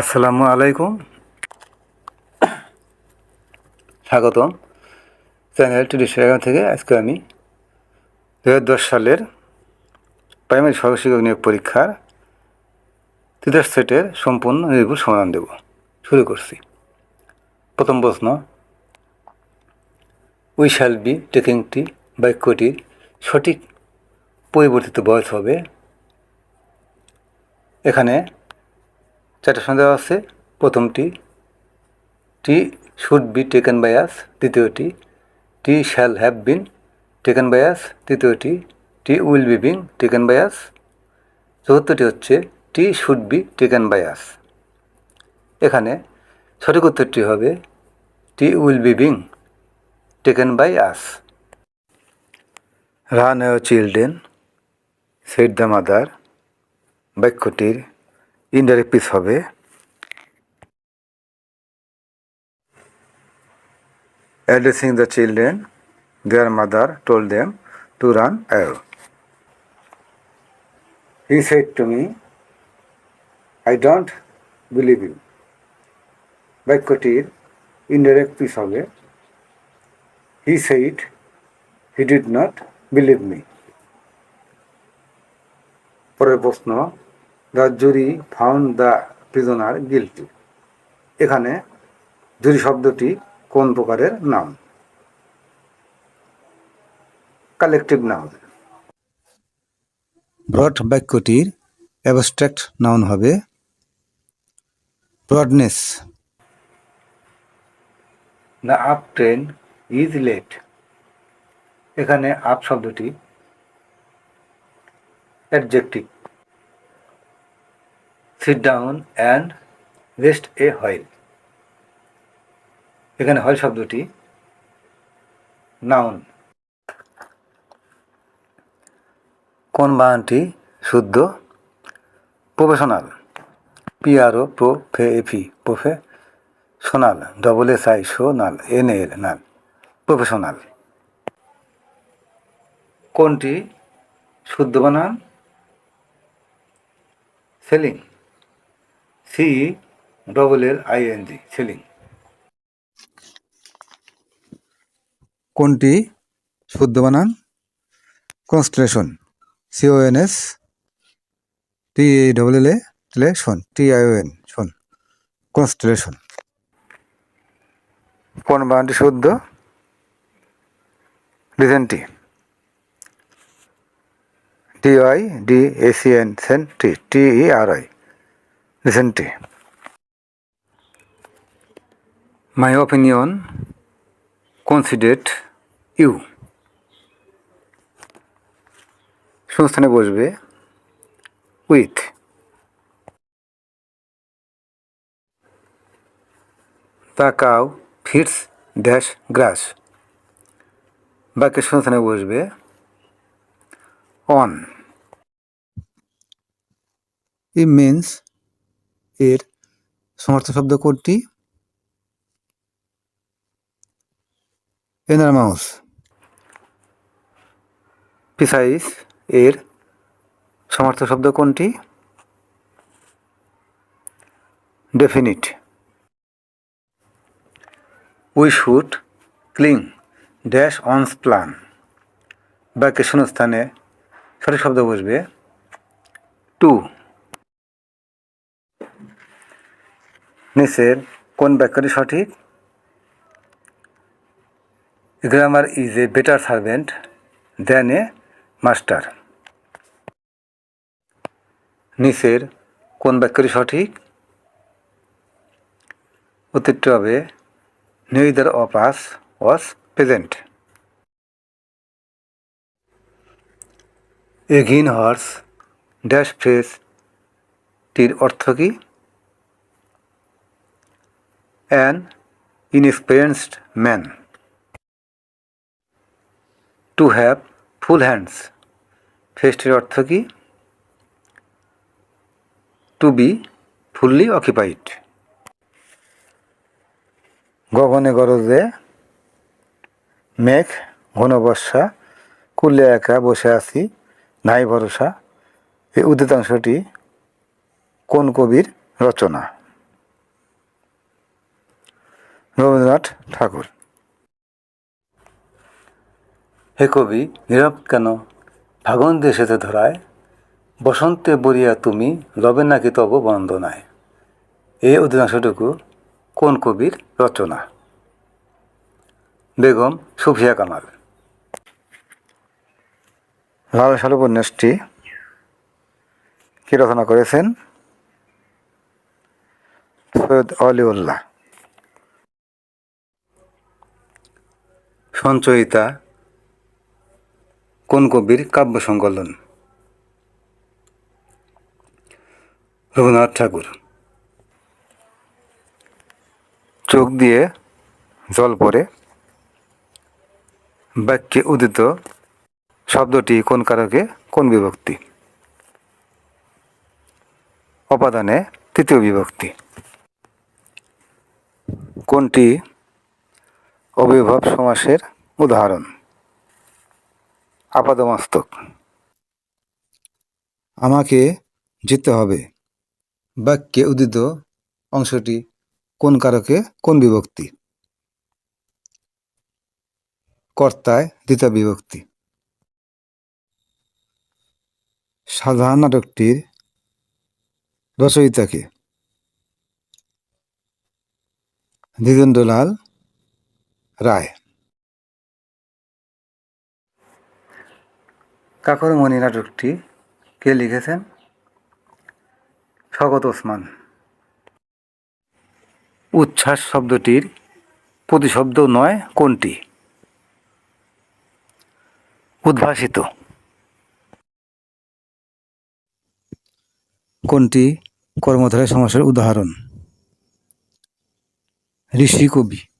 আসসালামু আলাইকুম। স্বাগতম চ্যানেল টিডিশিয়া থেকে। আজকে আমি দু হাজার দশ সালের প্রাইমারি সহশিক্ষক নিয়োগ পরীক্ষার তৃতীয় সেটের সম্পূর্ণ নির্ভুল সমাধান দেব। শুরু করছি। প্রথম প্রশ্ন, উই শ্যাল বি টেকিংটি বাক্যটির সঠিক পরিবর্তিত বয়স হবে? এখানে চারটা দেওয়া আছে। প্রথমটি tea should be taken by us দ্বিতীয়টি tea shall have been taken by us তৃতীয়টি tea will be being taken by us চতুর্থটি হচ্ছে tea should be taken by us এখানে সঠিক উত্তরটি হবে tea will be being taken by us run children said the mother বাক্যটির indirect speech হবে addressing the children their mother told them to run away he said to me i don't believe you বাক্যটির indirect speech হবে he said he did not believe me পরের প্রশ্ন the jury found the prisoner guilty. এখানে jury শব্দটি কোন প্রকারের নাম? Collective noun. Broad বাক্যটির অ্যাবস্ট্রাক্ট নাউন হবে broadness. The up train is late. এখানে আপ শব্দটি adjective. Sit down and rest a while এখানে হয় শব্দটি নাউন কোন বানানটি শুদ্ধ? প্রফেশনাল. পিআরও প্রো ফে এফি প্রফে সোনাল ডবল এস আই সোনাল এন এল নাল, প্রফেশনাল। কোনটি শুদ্ধ বানান? Ceiling. C double L I N G ceiling কোনটি? শুদ্ধ বানান। Constellation সিওএনএস T double L A শোন টি আইওএন শোন কনস্টলেশন কোন বানানটি শুদ্ধ? লিজেনটি টি আই ডি এসিএন সেন টি টি আর আই লিসেন্টি মাই অপিনিয়ন কনসিডেট ইউ সংস্থানে বসবে with the cow feeds dash grass. বাক্যের সংস্থানে বসবে অন ইমেন্স এর সমর্থ শব্দ কোনটি এনারমাউস প্রিসাইস এর সমর্থ শব্দ কোনটি? Definite we should cling dash one's plan বাক্যের শূন্যস্থানে সঠিক শব্দ বসবে টু নিচের কোন বাক্যটি সঠিক? Grammar is a better servant than a master নিচের কোন বাক্যটি সঠিক? উত্তরটি হবে neither of us was present a green horse dash phrase টির অর্থ কী? An inexperienced man to have full hands ফেস্টের অর্থ কী? টু বি ফুললি অকিপাইড গগনে গরজে মেঘ ঘন বর্ষা কুলে একা বসে আছি, নাই ভরসা। এই উদ্যতাংশটি কোন কবির রচনা? রবীন্দ্রনাথ ঠাকুর। হে কবি নীরব কেন? ফাগুন দেশেতে ধরায় বসন্তে বরিয়া তুমি রবে নাকি তব বন্দনায়। এই অধিকাংশটুকু কোন কবির রচনা? বেগম সুফিয়া কামাল। লাল সালু উপন্যাসটি কি রচনা করেছেন? সৈয়দ অলিউল্লাহ। সঞ্চয়িতা, কোন কবির কাব্য সংকলন? রবীন্দ্রনাথ ঠাকুর। চোখ দিয়ে জল পড়ে। বাক্যে উদিত শব্দটি কোন কারকে? কোন বিভক্তি? অপাদানে তৃতীয় বিভক্তি। কোনটি অভিভব সমাসের উদাহরণ। আপাদমস্তক। আমাকে জিততে হবে। বাক্যে উদিত অংশটি কোন কারকে, কোন বিভক্তি? কর্তায় দ্বিতীয় বিভক্তি। সাধারণ নাটকটির রচয়িতাকে। দ্বিজেন্দ্রলাল রায়। কাকরমণি নাটকটি কে লিখেছেন? স্বগত ওসমান। উচ্ছ্বাস শব্দটির প্রতিশব্দ নয় কোনটি? উদ্ভাসিত। কোনটি কর্মধারয় সমাসের উদাহরণ? ঋষি কবি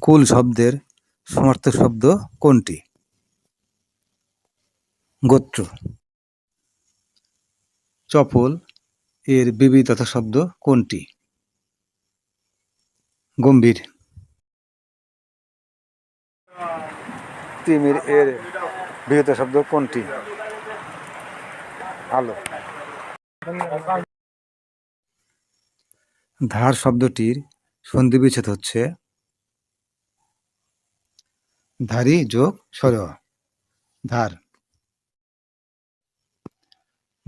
কুল শব্দের সমার্থক শব্দ কোনটি? গোত্র। চপল এর বিবিধতা শব্দ কোনটি? গম্ভীর। তিমির এর বিহিত শব্দ কোনটি? আলো। ধার শব্দটির সন্ধিবিচ্ছেদ হচ্ছে ধারি যোগ সর। ধার।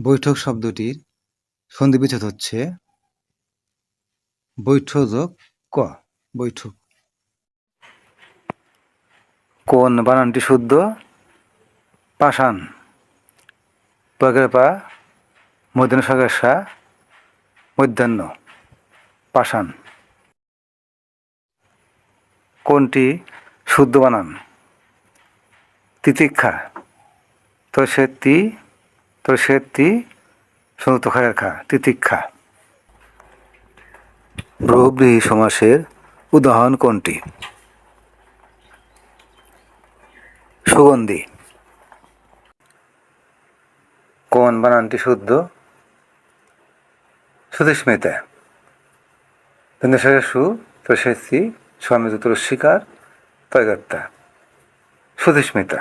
বৈঠক শব্দটির সন্ধি বিচ্ছেদ হচ্ছে বৈঠক যোগ ক, বৈঠক। কোন বানানটি শুদ্ধ। পাষাণ। পগের পা, মধ্যাহ্ন সগের মধ্যাহ্ন। পাষাণ। কোনটি শুদ্ধ বানান তিতিক্ষা। তো সে তি তো সে তি সমুদ্র খায়ের খা তিতিক্ষা। বহুব্রীহি সমাসের উদাহরণ কোনটি? সুগন্ধি। কোন বানানটি শুদ্ধ? সুদেশমিতা। বিন্দাসাগর সু প্রশেষি স্বামী যুতর শিকার তয়গাত্তা সুদেশমিতা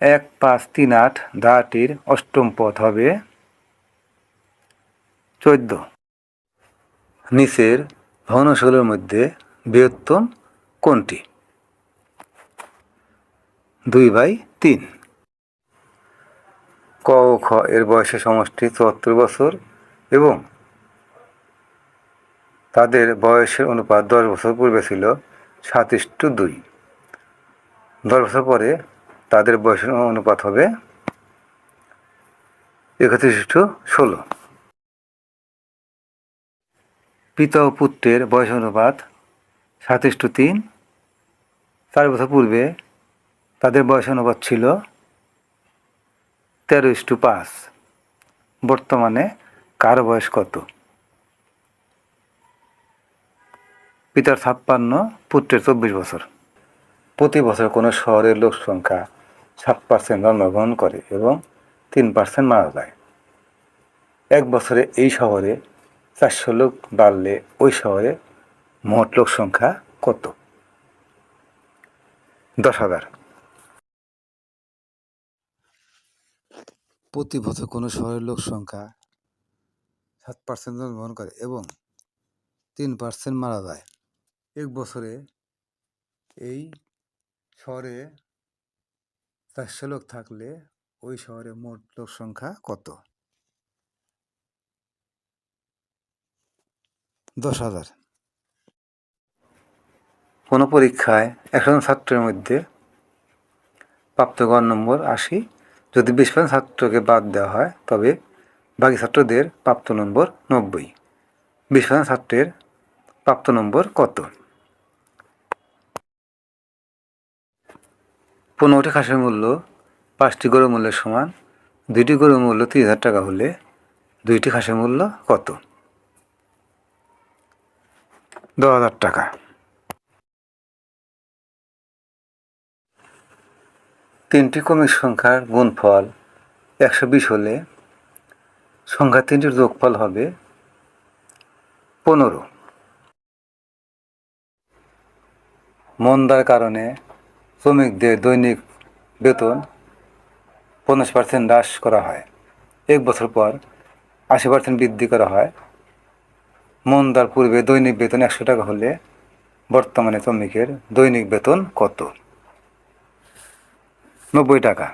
এক পাঁচ তিন আট দাটির অষ্টম পথ হবে চোদ্দ। নিচের ভগ্নশৈলের মধ্যে বৃহত্তম কোনটি? দুই বাই তিন। ক ও খ এর বয়সের সমষ্টি চুয়াত্তর বছর এবং তাদের বয়সের অনুপাত দশ বছর পূর্বে ছিল সাতিশ টু দুই। দশ বছর পরে তাদের বয়সের অনুপাত হবে একত্রিশ টু ষোলো। পিতা ও পুত্রের বয়স অনুপাত সাতিশ টু তিন। চার বছর পূর্বে তাদের বয়স অনুপাত ছিল তেরো ইস্টু পাঁচ। বর্তমানে কার বয়স কত? পিতার ছাপ্পান্ন, পুত্রের চব্বিশ বছর। প্রতি বছর কোনো শহরের লোক সংখ্যা সাত পার্সেন্ট জন্মগ্রহণ করে এবং তিন পার্সেন্ট মারা যায়। এক বছরে এই শহরে চারশো লোক বাড়লে ওই শহরে মোট লোক সংখ্যা কত? দশ হাজার। প্রতি বছর কোনো শহরের লোক সংখ্যা সাত পার্সেন্ট জন্মগ্রহণ করে এবং তিন পার্সেন্ট মারা যায়। এক বছরে এই শহরে চারশো লোক থাকলে ওই শহরে মোট লোক সংখ্যা কত? দশ হাজার। কোনো পরীক্ষায় একশো ছাত্রের মধ্যে প্রাপ্ত গড় নম্বর আশি। যদি বিশ পার্সেন্ট ছাত্রকে বাদ দেওয়া হয়, তবে বাকি ছাত্রদের প্রাপ্ত নম্বর নব্বই। বিশ পার্সেন্ট ছাত্রের প্রাপ্ত নম্বর কত? পনেরোটি খাসের মূল্য, পাঁচটি গরুর মূল্যের সমান, দুইটি গরুর মূল্য তিরিশ হাজার টাকা হলে দুইটি খাসের মূল্য কত? দশ হাজার টাকা। তিনটি ক্রমিক সংখ্যার গুণফল একশো বিশ হলে সংখ্যা তিনটির যোগফল হবে পনেরো। মন্দার কারণে শ্রমিকদের দৈনিক বেতন পঞ্চাশ পার্সেন্ট হ্রাস করা হয়। এক বছর পর আশি পার্সেন্ট বৃদ্ধি করা হয়। মন্দার পূর্বে দৈনিক বেতন একশো টাকা হলে বর্তমানে শ্রমিকের দৈনিক বেতন কত? নব্বই টাকা।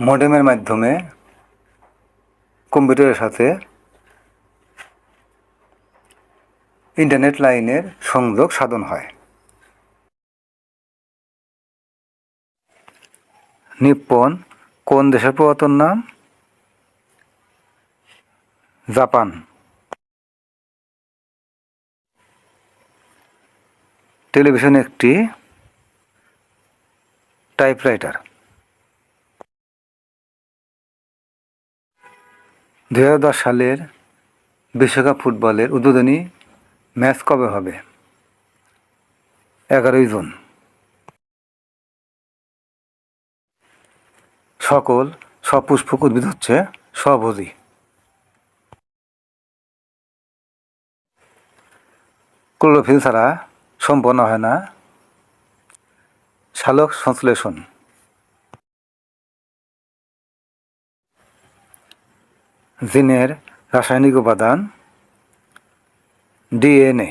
মডেমের মাধ্যমে কম্পিউটারের সাথে ইন্টারনেট লাইনের সংযোগ সাধন হয়। নিপ্পন, কোন দেশের পুরাতন নাম? জাপান। টেলিভিশন একটি টাইপরাইটার। দুই হাজার দশ সালের বিশ্বকাপ ফুটবলের উদ্বোধনী ম্যাচ কবে হবে? এগারোই জুন। সকল সপুষ্পক উদ্ভিদ হচ্ছে স্বভোজী। ক্লোরোফিল ছাড়া সম্পন্ন হয় না। শালক সংশ্লেষণ। জিনের রাসায়নিক উপাদান ডিএনএ।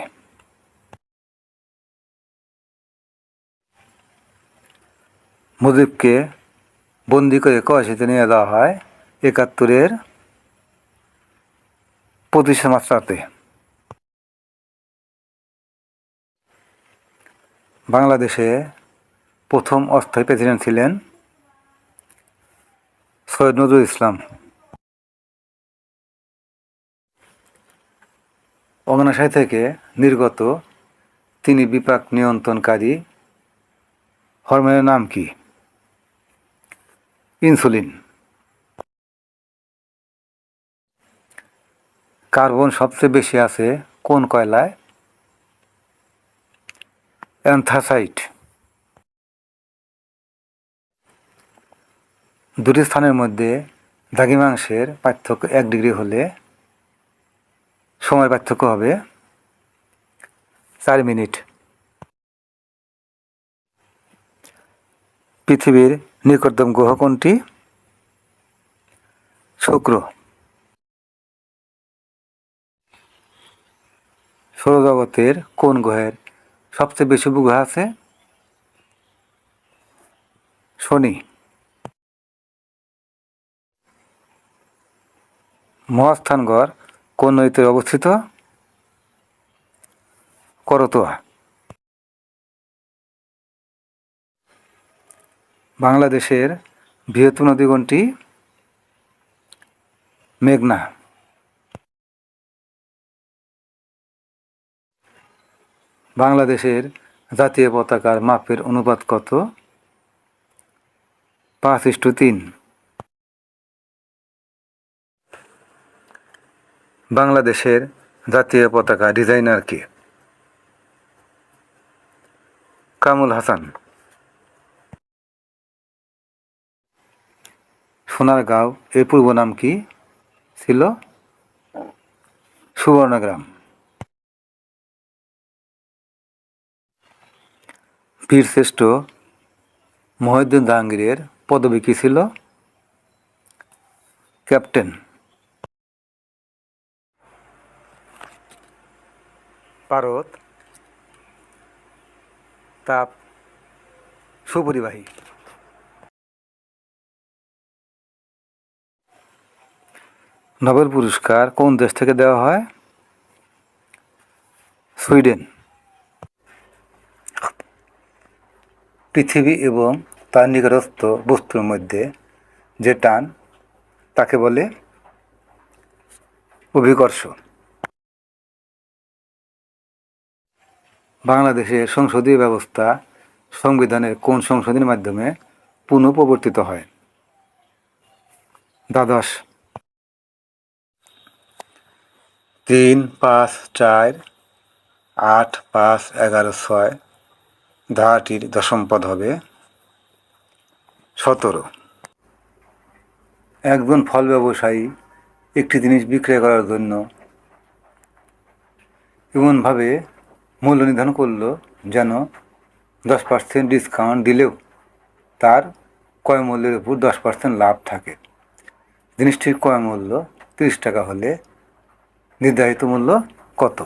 মুজিবকে বন্দি করে কয়েসিতে নিয়ে যাওয়া হয় একাত্তরের পঁচিশে মার্চ বাংলাদেশে প্রথম অস্থায়ী প্রেসিডেন্ট ছিলেন সৈয়দ নজরুল ইসলাম। অগ্নাশয় থেকে নির্গত তিনি বিপাক নিয়ন্ত্রণকারী। হরমোনের নাম কি? ইনসুলিন। কার্বন সবচেয়ে বেশি আছে কোন কয়লায়? অ্যান্থাসাইট। দুটি স্থানের মধ্যে দ্রাঘিমাংশের পার্থক্য এক ডিগ্রি হলে সময় পার্থক্য হবে। চার মিনিট। পৃথিবীর নিকটতম গ্রহ কোনটি? শুক্র। সৌরজগতের কোন গ্রহের সবচেয়ে বেশি উপগ্রহ আছে? শনি। মহাস্থানগড় কোন নদীতে অবস্থিত? করতোয়া। বাংলাদেশের বৃহত্তম নদী কোনটি? মেঘনা। বাংলাদেশের জাতীয় পতাকার মাপের অনুপাত কত? পাঁচ ইস্টু তিন। বাংলাদেশের জাতীয় পতাকা ডিজাইনার কে কামুল হাসান। সোনারগাঁও, এর পূর্ব নাম কি ছিল? সুবর্ণগ্রাম। বীরশ্রেষ্ঠ মহিউদ্দিন জাহাঙ্গীরের পদবী কী ছিল? ক্যাপ্টেন। পারদ, তাপ সুপরিবাহী। নোবেল পুরস্কার কোন দেশ থেকে দেওয়া হয়? সুইডেন। পৃথিবী এবং তার নিকটস্থ বস্তুর মধ্যে যে টান, তাকে বলে অভিকর্ষ। বাংলাদেশের সংসদীয় ব্যবস্থা সংবিধানের কোন সংশোধনের মাধ্যমে পুনঃপ্রবর্তিত হয়? দ্বাদশ। তিন, পাঁচ, চার, আট, পাঁচ, এগারো, ছয়, ধারাটির দশম পদ হবে সতেরো। একজন ফল ব্যবসায়ী একটি জিনিস বিক্রয় করার জন্য এমনভাবে মূল্য নির্ধারণ করল যেন দশ পার্সেন্ট ডিসকাউন্ট দিলেও তার ক্রয় মূল্যের উপর দশ পার্সেন্ট লাভ থাকে। জিনিসটির ক্রয় মূল্য তিরিশ টাকা হলে নির্ধারিত মূল্য কত?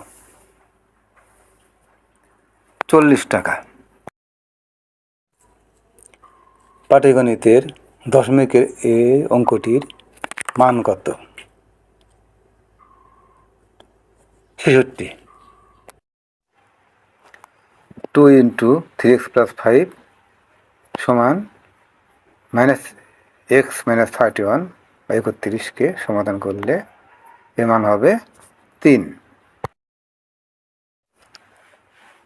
চল্লিশ টাকা। পাটিগণিতের দশমিকের এ অঙ্কটির মান কত? ছেষট্টি। Two into three X plus five সমান minus X minus thirty one বা একত্রিশকে সমাধান করলে এর মান হবে তিন।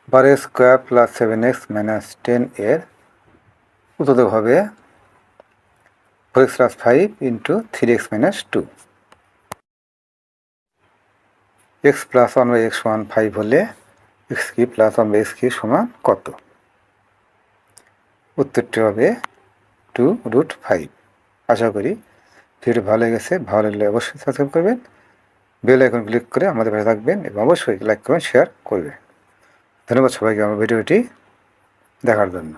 বারো square plus seven X minus ten এর উত্তর হবে four X plus five into three X minus two X plus one by X one five হলে এক্স কি প্লাস বাই এক্স কি সমান কত? উত্তরটি হবে টু রুট ফাইভ। আশা করি ভিডিও ভালো হয়ে গেছে, ভালো লাগলে অবশ্যই সাবস্ক্রাইব করবেন, বেল আইকন ক্লিক করে আমাদের পাশে থাকবেন এবং অবশ্যই লাইক করবেন শেয়ার করবেন। ধন্যবাদ সবাইকে আমার ভিডিওটি দেখার জন্য।